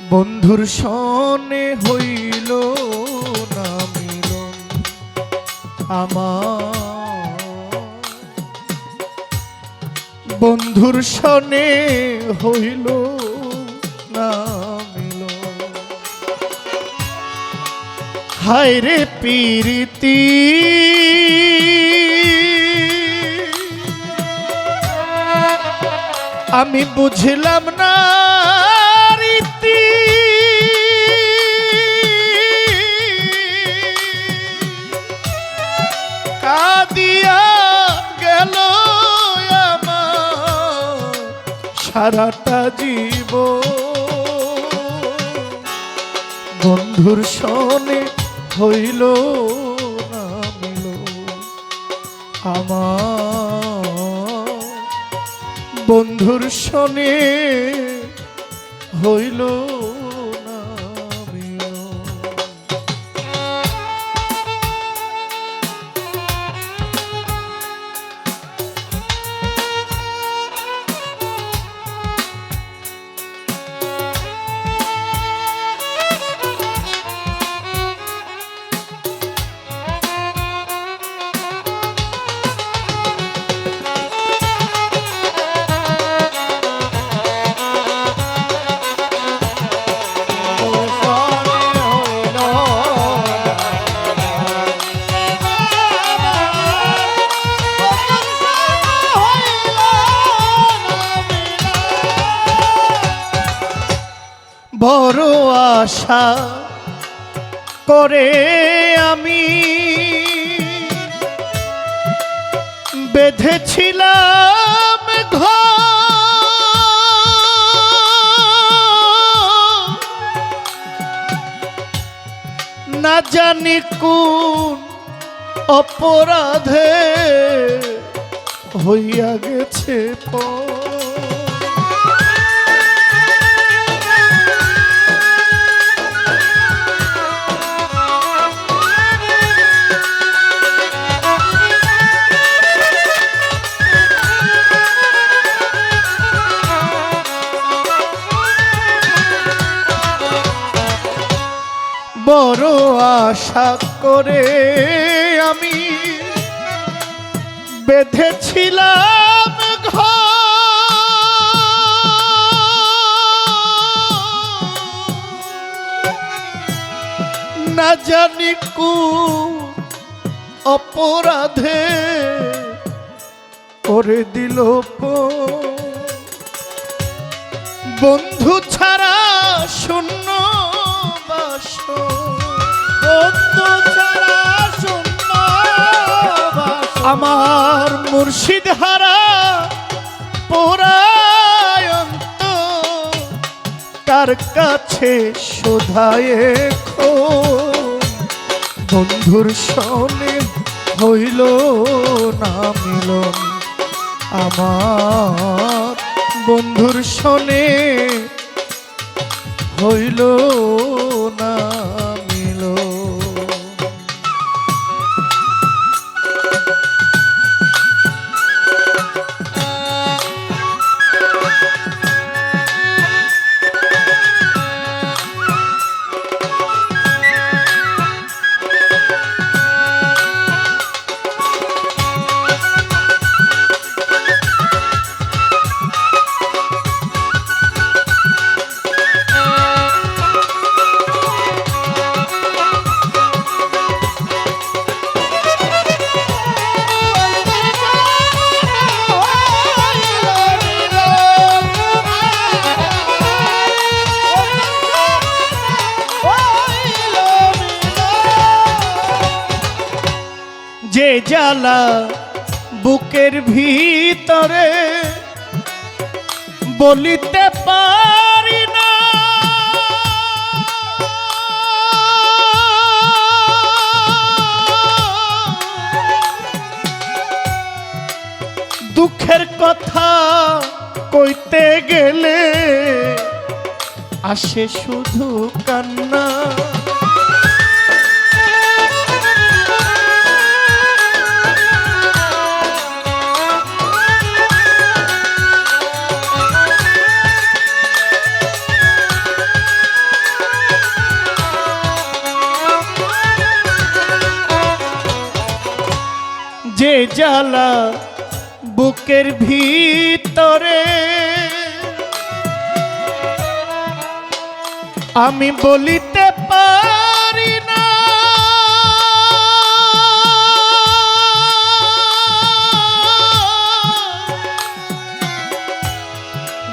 বন্ধুর সনে হইল না মিলন বন্ধুর সনে হইল না মিলন। হায় রে পীরিতি। আমি বুঝলাম না কাদিয়া গেল সারাটা জীব বন্ধুর সনে হইল না মিল। আমার বন্ধুর সনে হইল করে আমি বেঁধেছিলাম না জানি কোন অপরাধে হইয়া গেছে পর বড় আশা করে আমি বেঁধেছিলাম। না জানি কু অপরাধে করে দিল। বন্ধু ছাড়া শূন্য আমার মুর্শিদ হারা পোরায়ন্ত কার কাছে শোধায় খো বন্ধুর সনে হইল না মিলন। আমার বন্ধুর সনে হইল জ্বালা বুকের ভিতরে বলিতে পারি না। দুঃখের কথা কইতে গেলে আসে শুধু কান্না। জ্বালা বুকের ভিতরে। আমি বলিতে পারি না।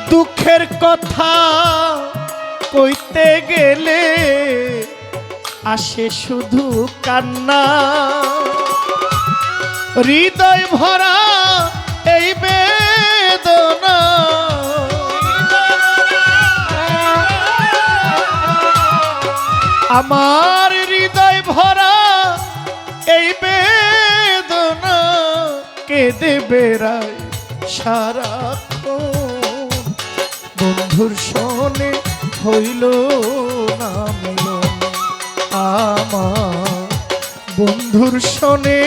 দুঃখের কথা কইতে গেলে আসে শুধু কান্না। হৃদয় ভরা এই বেদনা। আমার হৃদয় ভরা এই বেদনা। কেঁদে বেড়ায় সারাক্ষণ? বন্ধুর সনে হইল আমার বন্ধুর সনে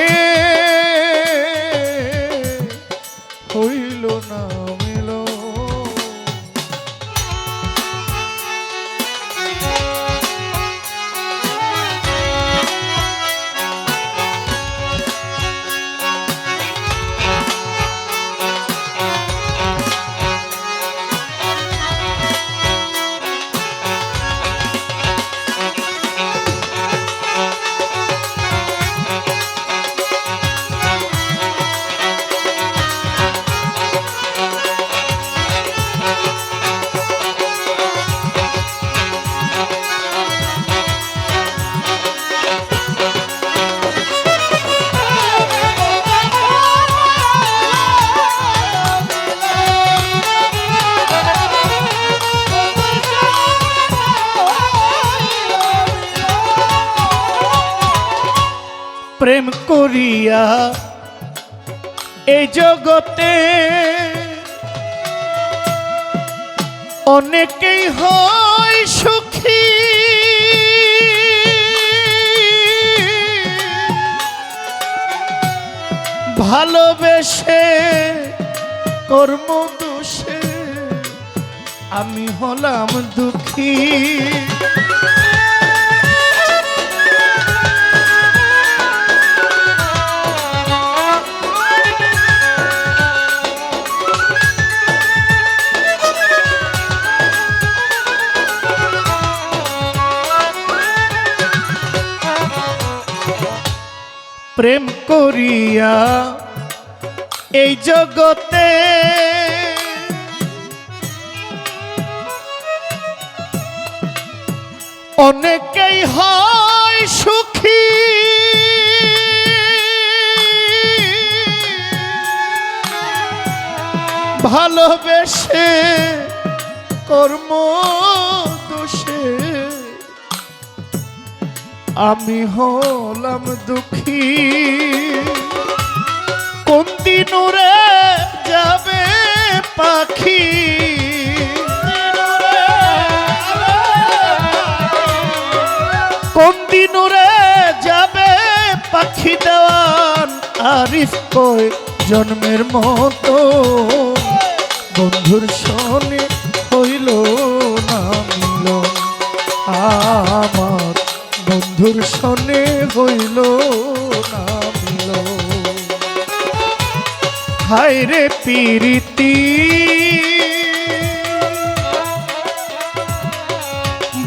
প্রেম করিয়া এই জগতে অনেকেই হয় সুখী। ভালোবেসে কর্ম দোষে আমি হলাম দুঃখী। প্রেম করিয়া এই জগতে অনেকেই হয় সুখী। ভালোবেসে কর্ম আমি হলাম দুঃখী। কোন দিন উড়ে যাবে পাখি? কোন দিন উড়ে যাবে পাখি দেওয়ান? আরিফ কই জন্মের মতো। বন্ধুর সনে বন্ধুর সনে হইল না হায় রে পিরিতি।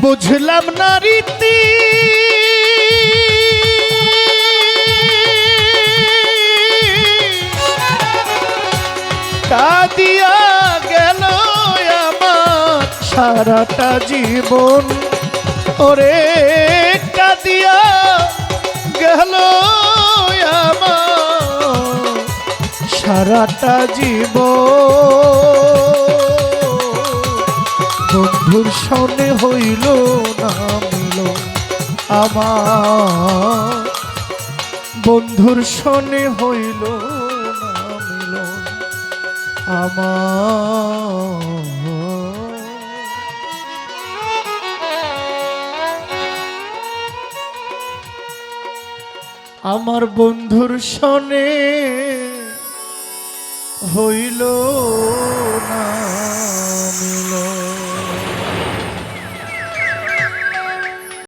বুঝলাম না রীতি। কাদিয়া গেল আমার সারাটা জীবন। ওরে সারাটা জীব বন্ধুর সনে হইল না আমার। বন্ধুর সনে হইল না আমার। আমার বন্ধুর সনে হইল না।